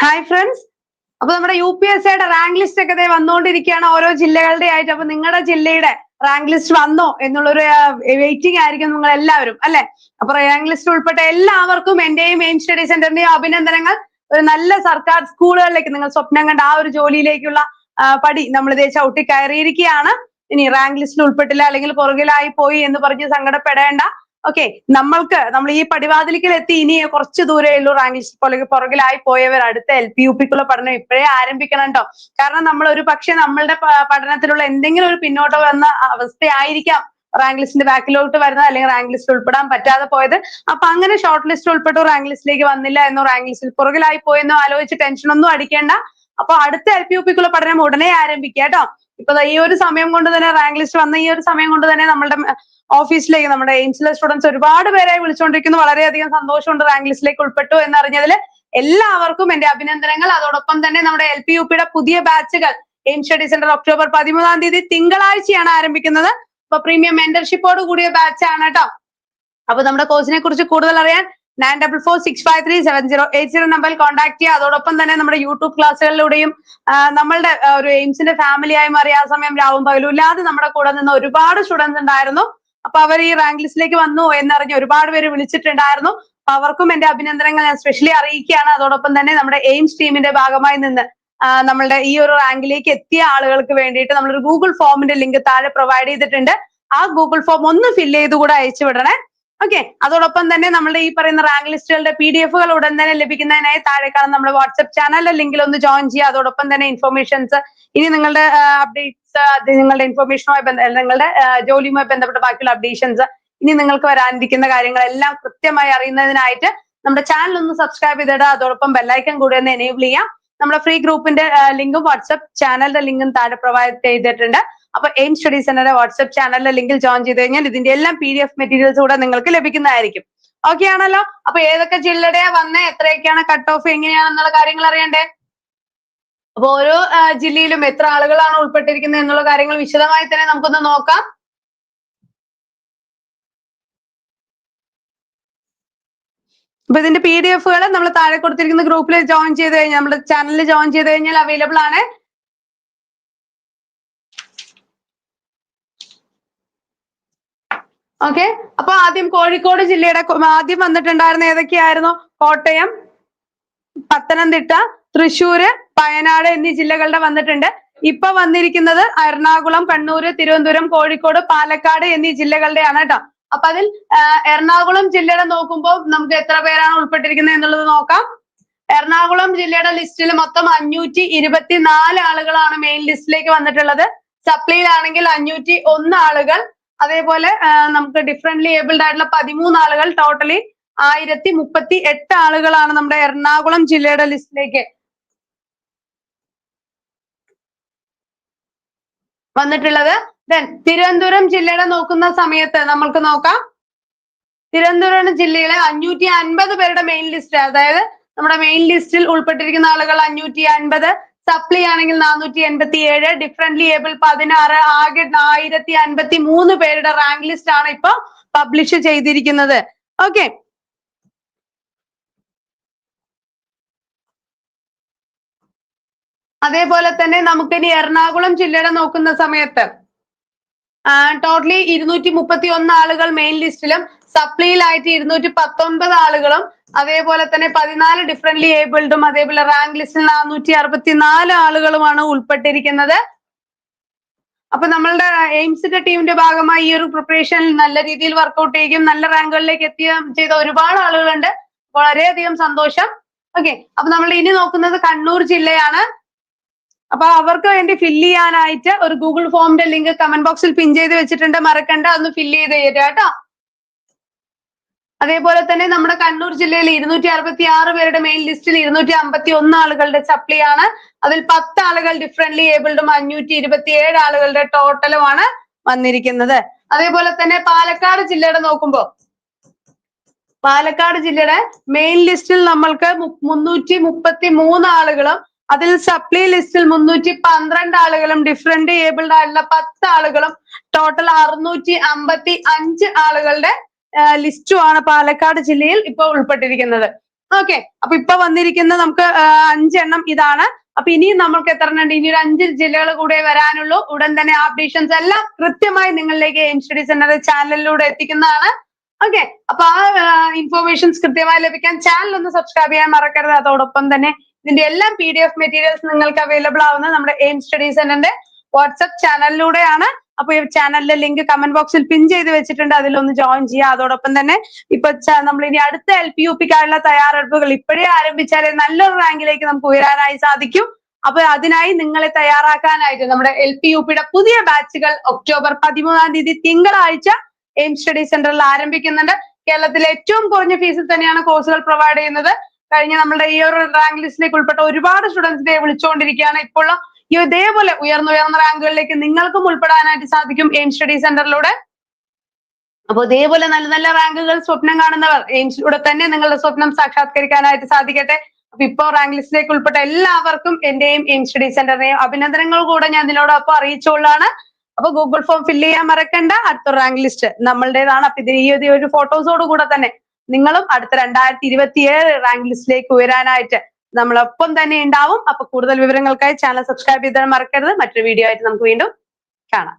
Hi friends അപ്പൊ നമ്മുടെ U P S സിയുടെ റാങ്ക് ലിസ്റ്റ് ഒക്കെ വന്നുകൊണ്ടിരിക്കുകയാണ് ഓരോ ജില്ലകളുടെ ആയിട്ട്. അപ്പൊ നിങ്ങളുടെ ജില്ലയുടെ റാങ്ക് ലിസ്റ്റ് വന്നോ എന്നുള്ളൊരു വെയിറ്റിംഗ് ആയിരിക്കും നിങ്ങൾ എല്ലാവരും അല്ലെ? അപ്പൊ റാങ്ക് ലിസ്റ്റ് ഉൾപ്പെട്ട എല്ലാവർക്കും എന്റെയും മെയിൻ സ്റ്റഡി സെന്ററിന്റെയും അഭിനന്ദനങ്ങൾ. ഒരു നല്ല സർക്കാർ സ്കൂളുകളിലേക്ക് നിങ്ങൾ സ്വപ്നം കണ്ട ആ ഒരു ജോലിയിലേക്കുള്ള പടി നമ്മൾ ഇതേ ചവിട്ടി കയറിയിരിക്കുകയാണ്. ഇനി റാങ്ക് ലിസ്റ്റിൽ ഉൾപ്പെട്ടില്ല അല്ലെങ്കിൽ പുറകിലായി പോയി എന്ന് പറഞ്ഞ് സങ്കടപ്പെടേണ്ട. ഓക്കെ നമ്മൾക്ക് നമ്മൾ ഈ പടിവാതിലിക്കൽ എത്തി ഇനി കുറച്ച് ദൂരേ ഉള്ളൂ റാങ്ക് പുറകെ പുറകിലായി പോയവർ അടുത്ത എൽ പി യു പിക്കുള്ള പഠനം ഇപ്പോഴേ ആരംഭിക്കണം കേട്ടോ കാരണം നമ്മൾ ഒരു പക്ഷെ നമ്മളുടെ പഠനത്തിലുള്ള എന്തെങ്കിലും ഒരു പിന്നോട്ട് വന്ന അവസ്ഥയായിരിക്കാം റാങ്ക് ലിസ്റ്റിന്റെ ബാക്കിലോട്ട് വരുന്നത് അല്ലെങ്കിൽ റാങ്ക് ലിസ്റ്റ് ഉൾപ്പെടാൻ പറ്റാതെ പോയത്. അപ്പൊ അങ്ങനെ ഷോർട്ട് ലിസ്റ്റ് ഉൾപ്പെട്ടു റാങ്ക് ലിസ്റ്റിലേക്ക് വന്നില്ല എന്നോ റാങ്ക് ലിസ്റ്റിൽ പുറകിലായി പോയെന്നോ ആലോചിച്ച് ടെൻഷൻ ഒന്നും അടിക്കേണ്ട. അപ്പൊ അടുത്ത എൽ പി യു പിക്കുള്ള പഠനം ഉടനെ ആരംഭിക്കുക കേട്ടോ ഇപ്പൊ ഈ ഒരു സമയം കൊണ്ട് തന്നെ റാങ്ക് ലിസ്റ്റ് വന്ന ഈ ഒരു സമയം കൊണ്ട് തന്നെ നമ്മുടെ ഓഫീസിലേക്ക് നമ്മുടെ എയിംസിലെ സ്റ്റുഡൻസ് ഒരുപാട് പേരെ വിളിച്ചുകൊണ്ടിരിക്കുന്നു വളരെയധികം സന്തോഷമുണ്ട് റാങ്ക് ലിസ്റ്റിലേക്ക് ഉൾപ്പെട്ടു എന്നറിഞ്ഞതിൽ എല്ലാവർക്കും എന്റെ അഭിനന്ദനങ്ങൾ. അതോടൊപ്പം തന്നെ നമ്മുടെ എൽ പി യു പിയുടെ പുതിയ ബാച്ചുകൾ എയിം സ്റ്റഡി സെന്റർ ഒക്ടോബർ പതിമൂന്നാം തീയതി തിങ്കളാഴ്ചയാണ് ആരംഭിക്കുന്നത്. അപ്പൊ പ്രീമിയം മെന്റർഷിപ്പോട് കൂടിയ ബാച്ചാണ് കേട്ടോ. അപ്പൊ നമ്മുടെ കോഴ്സിനെ കുറിച്ച് കൂടുതൽ അറിയാൻ nine double four six five three seven zero eight zero നമ്പറിൽ കോൺടാക്ട് ചെയ്യുക. അതോടൊപ്പം തന്നെ നമ്മുടെ യൂട്യൂബ് ക്ലാസ്സുകളിലൂടെയും നമ്മളുടെ ഒരു എയിംസിന്റെ ഫാമിലി ആയി മാറി ആ സമയം രാവും പകലും ഇല്ലാതെ നമ്മുടെ കൂടെ നിന്ന് ഒരുപാട് സ്റ്റുഡൻസ് ഉണ്ടായിരുന്നു. അപ്പൊ അവർ ഈ റാങ്ക് ലിസ്റ്റിലേക്ക് വന്നു എന്നറിഞ്ഞ് ഒരുപാട് പേര് വിളിച്ചിട്ടുണ്ടായിരുന്നു. അവർക്കും എന്റെ അഭിനന്ദനങ്ങൾ ഞാൻ സ്പെഷ്യലി അറിയിക്കുകയാണ്. അതോടൊപ്പം തന്നെ നമ്മുടെ എയിംസ് ടീമിന്റെ ഭാഗമായി നിന്ന് നമ്മളുടെ ഈ ഒരു റാങ്കിലേക്ക് എത്തിയ ആളുകൾക്ക് വേണ്ടിയിട്ട് നമ്മളൊരു ഗൂഗിൾ ഫോമിന്റെ ലിങ്ക് താഴെ പ്രൊവൈഡ് ചെയ്തിട്ടുണ്ട്. ആ ഗൂഗിൾ ഫോം ഒന്ന് ഫില്ല് ചെയ്ത് കൂടെ അയച്ചു വിടണേ. ഓക്കെ അതോടൊപ്പം തന്നെ നമ്മുടെ ഈ പറയുന്ന റാങ്ക് ലിസ്റ്റുകളുടെ പി ഡി എഫുകൾ ഉടൻ തന്നെ ലഭിക്കുന്നതിനായി താഴെ കാണുന്ന നമ്മുടെ വാട്സ്ആപ്പ് ചാനൽ ലിങ്കിൽ ഒന്ന് ജോയിൻ ചെയ്യുക. അതോടൊപ്പം തന്നെ ഇൻഫർമേഷൻസ് ഇനി നിങ്ങളുടെ അപ്ഡേറ്റ്സ് നിങ്ങളുടെ ഇൻഫർമേഷനുമായി ബന്ധ നിങ്ങളുടെ ജോലിയുമായി ബന്ധപ്പെട്ട ബാക്കിയുള്ള അപ്ഡേഷൻസ് ഇനി നിങ്ങൾക്ക് വരാനിരിക്കുന്ന കാര്യങ്ങളെല്ലാം കൃത്യമായി അറിയുന്നതിനായിട്ട് നമ്മുടെ ചാനൽ ഒന്ന് സബ്സ്ക്രൈബ് ചെയ്തിടുക. അതോടൊപ്പം ബെല്ലൈക്കൺ കൂടി ഒന്ന് എനേബിൾ ചെയ്യാം. നമ്മുടെ ഫ്രീ ഗ്രൂപ്പിന്റെ ലിങ്കും വാട്സ്ആപ്പ് ചാനലിന്റെ ലിങ്കും താഴെ പ്രൊവൈഡ് ചെയ്തിട്ടുണ്ട്. അപ്പൊ എയിം സ്റ്റഡി സെന്ററിന്റെ വാട്സ്ആപ്പ് ചാനലിലെ ലിങ്കിൽ ജോയിൻ ചെയ്ത് കഴിഞ്ഞാൽ ഇതിന്റെ എല്ലാം പി ഡി എഫ് മെറ്റീരിയൽസ് കൂടെ നിങ്ങൾക്ക് ലഭിക്കുന്നതായിരിക്കും. ഓക്കെ ആണല്ലോ? അപ്പൊ ഏതൊക്കെ ജില്ലയുടെയാ വന്നേ എത്രയൊക്കെയാണ് കട്ട് ഓഫ് എങ്ങനെയാണെന്നുള്ള കാര്യങ്ങൾ അറിയണ്ടേ? അപ്പൊ ഓരോ ജില്ലയിലും എത്ര ആളുകളാണ് ഉൾപ്പെട്ടിരിക്കുന്നത് എന്നുള്ള കാര്യങ്ങൾ വിശദമായി തന്നെ നമുക്കൊന്ന് നോക്കാം. അപ്പൊ ഇതിന്റെ പി ഡി എഫുകൾ നമ്മൾ താഴെ കൊടുത്തിരിക്കുന്ന ഗ്രൂപ്പിൽ ജോയിൻ ചെയ്ത് കഴിഞ്ഞാൽ നമ്മുടെ ചാനലിൽ ജോയിൻ ചെയ്ത് കഴിഞ്ഞാൽ അവൈലബിൾ ആണ്. ഓക്കെ അപ്പൊ ആദ്യം കോഴിക്കോട് ജില്ലയുടെ ആദ്യം വന്നിട്ടുണ്ടായിരുന്ന ഏതൊക്കെയായിരുന്നു? കോട്ടയം പത്തനംതിട്ട തൃശ്ശൂര് വയനാട് എന്നീ ജില്ലകളുടെ വന്നിട്ടുണ്ട്. ഇപ്പൊ വന്നിരിക്കുന്നത് എറണാകുളം കണ്ണൂര് തിരുവനന്തപുരം കോഴിക്കോട് പാലക്കാട് എന്നീ ജില്ലകളുടെയാണ് കേട്ടോ. അപ്പൊ അതിൽ എറണാകുളം ജില്ലയുടെ നോക്കുമ്പോൾ നമുക്ക് എത്ര പേരാണ് ഉൾപ്പെട്ടിരിക്കുന്നത് എന്നുള്ളത് നോക്കാം. എറണാകുളം ജില്ലയുടെ ലിസ്റ്റിൽ മൊത്തം അഞ്ഞൂറ്റി ഇരുപത്തിനാല് ആളുകളാണ് മെയിൻ ലിസ്റ്റിലേക്ക് വന്നിട്ടുള്ളത്. സപ്ലിയിലാണെങ്കിൽ അഞ്ഞൂറ്റി ഒന്ന് ആളുകൾ അതേപോലെ നമുക്ക് ഡിഫറെന്റ്ലി ഏബിൾഡ് ആയിട്ടുള്ള പതിമൂന്ന് ആളുകൾ ടോട്ടലി ആയിരത്തി മുപ്പത്തി എട്ട് ആളുകളാണ് നമ്മുടെ എറണാകുളം ജില്ലയുടെ ലിസ്റ്റിലേക്ക് വന്നിട്ടുള്ളത്. ദെൻ തിരുവനന്തപുരം ജില്ലയുടെ നോക്കുന്ന സമയത്ത് നമ്മൾക്ക് നോക്കാം. തിരുവനന്തപുരം ജില്ലയിലെ അഞ്ഞൂറ്റി അൻപത് പേരുടെ മെയിൻ ലിസ്റ്റ് അതായത് നമ്മുടെ മെയിൻ ലിസ്റ്റിൽ ഉൾപ്പെട്ടിരിക്കുന്ന ആളുകൾ അഞ്ഞൂറ്റി അൻപത് സപ്ലി ആണെങ്കിൽ നാനൂറ്റി എൺപത്തി ഏഴ് ഡിഫറെന്റ്ലി ഏബിൾ പതിനാറ് ആകെ ആയിരത്തി അൻപത്തി മൂന്ന് പേരുടെ റാങ്ക് ലിസ്റ്റ് ആണ് ഇപ്പൊ പബ്ലിഷ് ചെയ്തിരിക്കുന്നത്. ഓക്കെ അതേപോലെ തന്നെ നമുക്ക് ഇനി എറണാകുളം ജില്ലയുടെ നോക്കുന്ന സമയത്ത് ടോട്ടലി ഇരുന്നൂറ്റി മുപ്പത്തി ഒന്ന് ആളുകൾ മെയിൻ ലിസ്റ്റിലും സപ്ലിയിലായിട്ട് ഇരുന്നൂറ്റി പത്തൊൻപത് ആളുകളും അതേപോലെ തന്നെ പതിനാല് ഡിഫറെന്റ്ലി ഏബിൾഡും അതേപോലെ റാങ്ക് ലിസ്റ്റിൽ നാനൂറ്റി അറുപത്തിനാല് ആളുകളുമാണ് ഉൾപ്പെട്ടിരിക്കുന്നത്. അപ്പൊ നമ്മളുടെ എയിംസിന്റെ ടീമിന്റെ ഭാഗമായി ഈ ഒരു പ്രിപ്പറേഷനിൽ നല്ല രീതിയിൽ വർക്കൗട്ട് ചെയ്യുകയും നല്ല റാങ്കുകളിലേക്ക് എത്തിയ ചെയ്ത ഒരുപാട് ആളുകളുണ്ട്. വളരെയധികം സന്തോഷം. ഓക്കെ അപ്പൊ നമ്മൾ ഇനി നോക്കുന്നത് കണ്ണൂർ ജില്ലയാണ്. അപ്പൊ അവർക്ക് വേണ്ടി ഫില്ല് ചെയ്യാനായിട്ട് ഒരു ഗൂഗിൾ ഫോമിന്റെ ലിങ്ക് കമന്റ് ബോക്സിൽ പിൻ ചെയ്ത് വെച്ചിട്ടുണ്ട്. മറക്കണ്ട അതൊന്ന് ഫില്ല് ചെയ്ത് തരാം കേട്ടോ. അതേപോലെ തന്നെ നമ്മുടെ കണ്ണൂർ ജില്ലയിൽ ഇരുന്നൂറ്റി അറുപത്തി ആറ് പേരുടെ മെയിൻ ലിസ്റ്റിൽ ഇരുന്നൂറ്റി അമ്പത്തി ഒന്ന് ആളുകളുടെ സപ്ലി ആണ്. അതിൽ പത്ത് ആളുകൾ ഡിഫറെന്റ്ലി ഏബിൾഡും അഞ്ഞൂറ്റി ഇരുപത്തി ഏഴ് ആളുകളുടെ ടോട്ടലുമാണ് വന്നിരിക്കുന്നത്. അതേപോലെ തന്നെ പാലക്കാട് ജില്ലയുടെ നോക്കുമ്പോൾ പാലക്കാട് ജില്ലയുടെ മെയിൻ ലിസ്റ്റിൽ നമ്മൾക്ക് മുന്നൂറ്റി മുപ്പത്തി മൂന്ന് ആളുകളും അതിൽ സപ്ലി ലിസ്റ്റിൽ മുന്നൂറ്റി പന്ത്രണ്ട് ആളുകളും ഡിഫറെന്റ് ഏബിൾഡ് ആയിട്ടുള്ള പത്ത് ആളുകളും ടോട്ടൽ അറുന്നൂറ്റി അമ്പത്തി അഞ്ച് ആളുകളുടെ ലിസ്റ്റുമാണ് പാലക്കാട് ജില്ലയിൽ ഇപ്പൊ ഉൾപ്പെട്ടിരിക്കുന്നത്. ഓക്കെ അപ്പൊ ഇപ്പൊ വന്നിരിക്കുന്ന നമുക്ക് അഞ്ചെണ്ണം ഇതാണ്. അപ്പൊ ഇനിയും നമ്മൾക്ക് എത്ര എണ്ണം ഇനി ഒരു അഞ്ച് ജില്ലകൾ കൂടെ വരാനുള്ളൂ. ഉടൻ തന്നെ അപ്ഡേഷൻസ് എല്ലാം കൃത്യമായി നിങ്ങളിലേക്ക് എയിം സ്റ്റഡി സെന്റർ ചാനലിലൂടെ എത്തിക്കുന്നതാണ്. ഓക്കെ അപ്പൊ ആ ഇൻഫോർമേഷൻസ് കൃത്യമായി ലഭിക്കാൻ ചാനൽ ഒന്ന് സബ്സ്ക്രൈബ് ചെയ്യാൻ മറക്കരുത്. അതോടൊപ്പം തന്നെ ഇതിന്റെ എല്ലാം പി ഡി എഫ് മെറ്റീരിയൽസ് നിങ്ങൾക്ക് അവൈലബിൾ ആവുന്നത് നമ്മുടെ എയിം സ്റ്റഡി സെന്ററിന്റെ വാട്സ്ആപ്പ് ചാനലിലൂടെയാണ് അപ്പൊ ഈ ചാനലിലെ ലിങ്ക് കമന്റ് ബോക്സിൽ പിൻ ചെയ്ത് വെച്ചിട്ടുണ്ട്. അതിലൊന്ന് ജോയിൻ ചെയ്യുക അതോടൊപ്പം തന്നെ ഇപ്പൊ നമ്മൾ ഇനി അടുത്ത എൽ പി യു പിക്കായുള്ള തയ്യാറെടുപ്പുകൾ ഇപ്പോഴേ ആരംഭിച്ചാലേ നല്ലൊരു റാങ്കിലേക്ക് നമുക്ക് ഉയരാനായി സാധിക്കും. അപ്പൊ അതിനായി നിങ്ങളെ തയ്യാറാക്കാനായിട്ട് നമ്മുടെ എൽ പി യു പിയുടെ പുതിയ ബാച്ചുകൾ ഒക്ടോബർ പതിമൂന്നാം തീയതി തിങ്കളാഴ്ച എയിം സ്റ്റഡി സെന്ററിൽ ആരംഭിക്കുന്നുണ്ട്. കേരളത്തിലെ ഏറ്റവും കുറഞ്ഞ ഫീസിൽ തന്നെയാണ് കോഴ്സുകൾ പ്രൊവൈഡ് ചെയ്യുന്നത്. കഴിഞ്ഞ നമ്മുടെ ഈ ഒരു റാങ്ക് ലിസ്റ്റിലേക്ക് ഉൾപ്പെട്ട ഒരുപാട് സ്റ്റുഡൻസിനെ വിളിച്ചുകൊണ്ടിരിക്കുകയാണ് ഇപ്പോൾ ഇതേപോലെ ഉയർന്ന ഉയർന്ന റാങ്കുകളിലേക്ക് നിങ്ങൾക്കും ഉൾപ്പെടാനായിട്ട് സാധിക്കും എയിം സ്റ്റഡി സെന്ററിലൂടെ അപ്പൊ ഇതേപോലെ നല്ല നല്ല റാങ്കുകൾ സ്വപ്നം കാണുന്നവർ എയിംസിലൂടെ തന്നെ നിങ്ങളുടെ സ്വപ്നം സാക്ഷാത്കരിക്കാനായിട്ട് സാധിക്കട്ടെ. അപ്പൊ ഇപ്പോ റാങ്ക് ലിസ്റ്റിലേക്ക് ഉൾപ്പെട്ട എല്ലാവർക്കും എന്റെയും എയിം സ്റ്റഡി സെന്ററിനെയും അഭിനന്ദനങ്ങൾ കൂടെ ഞാൻ ഇതിനോടൊപ്പം അറിയിച്ചുകൊള്ളാണ്. അപ്പൊ ഗൂഗിൾ ഫോം ഫില്ല് ചെയ്യാൻ മറക്കണ്ട. അടുത്ത റാങ്ക് ലിസ്റ്റ് നമ്മളുടേതാണ്. അപ്പൊ ഇതിന് ഈ ഒരു ഫോട്ടോസോട് കൂടെ തന്നെ നിങ്ങളും അടുത്ത രണ്ടായിരത്തി ഇരുപത്തിയേഴ് റാങ്ക് ലിസ്റ്റിലേക്ക് ഉയരാനായിട്ട് നമ്മളൊപ്പം തന്നെ ഉണ്ടാവും. അപ്പൊ കൂടുതൽ വിവരങ്ങൾക്കായി ചാനൽ സബ്സ്ക്രൈബ് ചെയ്താൽ മറക്കരുത്. മറ്റൊരു വീഡിയോ ആയിട്ട് നമുക്ക് വീണ്ടും കാണാം.